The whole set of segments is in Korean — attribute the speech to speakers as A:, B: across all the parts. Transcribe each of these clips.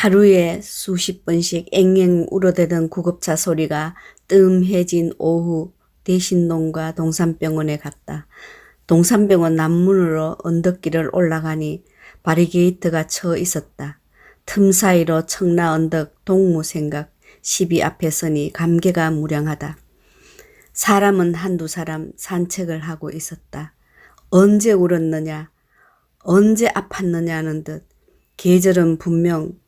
A: 하루에 수십 번씩 앵앵 울어대던 구급차 소리가 뜸해진 오후 대신동과 동산병원에 갔다. 동산병원 남문으로 언덕길을 올라가니 바리게이트가 쳐 있었다. 틈 사이로 청라 언덕 동무생각 시비 앞에 서니 감개가 무량하다. 사람은 한두 사람 산책을 하고 있었다. 언제 울었느냐, 언제 아팠느냐는 듯 계절은 분명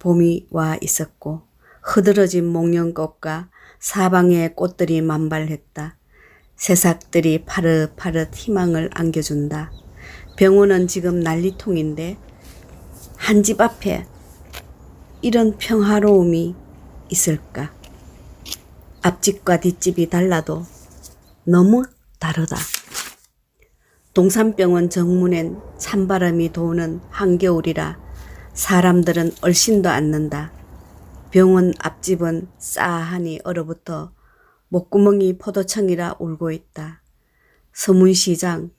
A: 봄이 와 있었고 흐드러진 목련꽃과 사방의 꽃들이 만발했다. 새싹들이 파릇파릇 희망을 안겨준다. 병원은 지금 난리통인데 한 집 앞에 이런 평화로움이 있을까? 앞집과 뒷집이 달라도 너무 다르다. 동산병원 정문엔 찬바람이 도는 한겨울이라 사람들은 얼씬도 않는다. 병원 앞집은 싸하니 얼어붙어 목구멍이 포도청이라 울고 있다. 서문시장,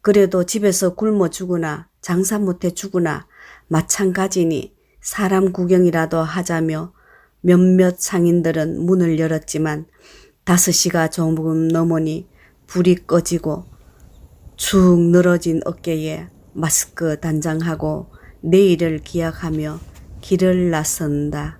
A: 그래도 집에서 굶어 죽으나 장사 못해 죽으나 마찬가지니 사람 구경이라도 하자며 몇몇 상인들은 문을 열었지만 다섯 시가 조금 넘으니 불이 꺼지고 축 늘어진 어깨에 마스크 단장하고 내일을 기약하며 길을 나선다.